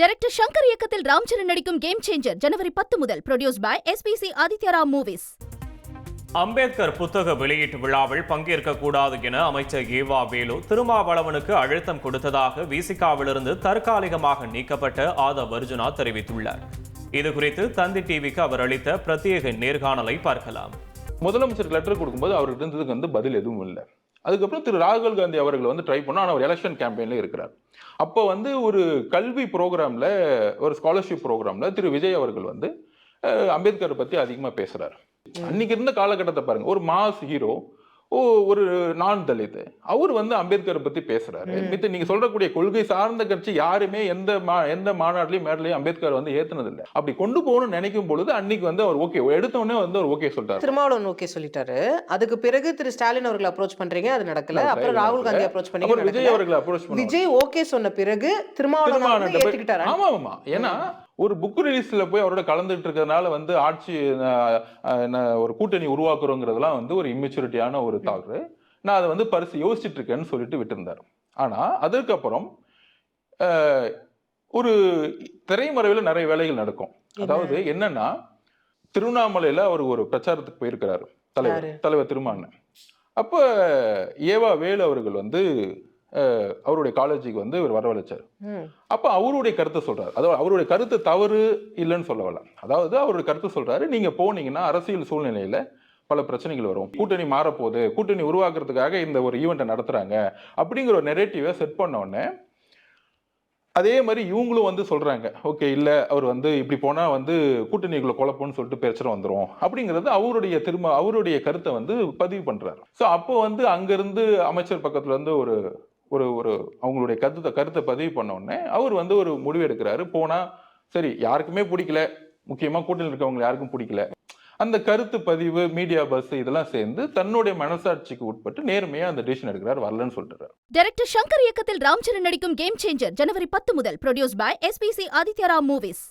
Director Shankar இயக்கத்தில் ராம் சரண் நடிக்கும் game changer ஜனவரி பத்து முதல். Produce by SPC Adityaram movies Ambedkar புத்தக வெளியீட்டு விழாவில் பங்கேற்கக்கூடாது என அமைச்சர் ஏவா வேலு திருமாவளவனுக்கு அழுத்தம் கொடுத்ததாக விசிகாவிலிருந்து தற்காலிகமாக நீக்கப்பட்ட ஆதவ் அர்ஜுனா தெரிவித்துள்ளார். இதுகுறித்து தந்தி டிவிக்கு அவர் அளித்த பிரத்யேக நேர்காணலை பார்க்கலாம். முதலமைச்சருக்கு லெட்டர் கொடுக்கும்போது அவர்கிட்ட இருந்ததுக்கு வந்து பதில் எதுவும் இல்லை. அதுக்கப்புறம் திரு ராகுல் காந்தி அவர்கள் வந்து ட்ரை பண்ணா ஆனால் அவர் எலெக்ஷன் கேம்பெயினில் இருக்கிறார். அப்போ வந்து ஒரு கல்வி ப்ரோக்ராமில் ஒரு ஸ்காலர்ஷிப் ப்ரோக்ராமில் திரு விஜய் அவர்கள் வந்து அம்பேத்கரை பற்றி அதிகமாக பேசுகிறார் அன்னைக்கு இருந்த காலகட்டத்தை பாருங்க. ஒரு மாஸ் ஹீரோ ஓ ஒரு நான் தலித் அவர் வந்து அம்பேத்கரை பத்தி பேசுறாரு. மித்த நீங்க சொல்றக்கூடிய கொள்கை சார்ந்த கட்சி யாருமே எந்த எந்த மாநாட்டிலையும் மேடலையும் அம்பேத்கர் வந்து ஏத்துனது இல்லை அப்படி கொண்டு போகணும்னு நினைக்கும் பொழுது அன்னைக்கு வந்து அவர் ஓகே எடுத்த உடனே வந்து அவர் ஓகே சொல்லிட்டாரு. திருமாவளவன் ஓகே சொல்லிட்டாரு. அதுக்கு பிறகு திரு ஸ்டாலின் அவர்கள் அப்ரோச் பண்றீங்க அது நடக்கல. அப்புறம் ராகுல் காந்தி அப்ரோச் அப்புறம் விஜய். அவர்களை அப்ரோச் பண்ணி விஜய் ஓகே சொன்ன பிறகு திருமாவளவன் ஆமா ஆமா ஏன்னா ஒரு புக் ரிலீஸ்ல போய் அவரோட கலந்துட்டு இருக்கிறதுனால வந்து ஆட்சி ஒரு கூட்டணி உருவாக்குறோங்கிறதுலாம் வந்து ஒரு இம்மெச்சூரிட்டியான ஒரு தாக்கு. நான் அதை வந்து பரிசு யோசிச்சுட்டு இருக்கேன்னு சொல்லிட்டு விட்டிருந்தார். ஆனா அதற்கப்புறம் அஹ், ஒரு திரைமறைவில் நிறைய வேலைகள் நடக்கும். அதாவது என்னன்னா திருவண்ணாமலையில அவர் ஒரு பிரச்சாரத்துக்கு போயிருக்கிறாரு தலைவர்? தலைவர் திருமாவளவன் அப்ப ஏவா வேலு அவர்கள் வந்து அவருடைய காலேஜுக்கு வந்து இவர் வரவழைச்சார். அப்ப அவருடைய கருத்தை சொல்றாரு. அதாவது அவருடைய கருத்து தவறு இல்லைன்னு சொல்ல வரல. அதாவது அவருடைய கருத்து சொல்றாரு நீங்க போனீங்கன்னா அரசியல் சூழ்நிலையில பல பிரச்சனைகள் வரும். கூட்டணி மாறப்போகுது கூட்டணி உருவாக்குறதுக்காக இந்த ஒரு ஈவெண்ட்டை நடத்துறாங்க அப்படிங்கிற ஒரு நெரேட்டிவை செட் பண்ண உடனே அதே மாதிரி இவங்களும் வந்து சொல்றாங்க. ஓகே இல்ல அவர் வந்து இப்படி போனா வந்து கூட்டணிக்குள்ள குழப்பம்னு சொல்லிட்டு பிரச்சனை வந்துரும். அப்படிங்கிறது அவருடைய திரும்ப அவருடைய கருத்தை வந்து பதிவு பண்றாரு. ஸோ அப்போ வந்து அங்கிருந்து அமைச்சர் பக்கத்துல இருந்து ஒரு ஒரு ஒரு அவங்களுடைய கருத்தை கருத்தை பதிவு பண்ணோடனே அவர் வந்து ஒரு முடிவு எடுக்கிறாரு. போனால் சரி யாருக்குமே பிடிக்கல. முக்கியமாக கூட்டணியில் இருக்கவங்க யாருக்கும் பிடிக்கல. அந்த கருத்து பதிவு மீடியா பஸ் இதெல்லாம் சேர்ந்து தன்னுடைய மனசாட்சிக்கு உட்பட்டு நேர்மையா அந்த டிசிஷன் எடுக்கிறார் வரலன்னு சொல்றாரு டைரக்டர் சங்கர் இயக்கத்தில் ராம்சரண் நடிக்கும் கேம் சேஞ்சர் ஜனவரி பத்து முதல் produce by SPC Adityaram movies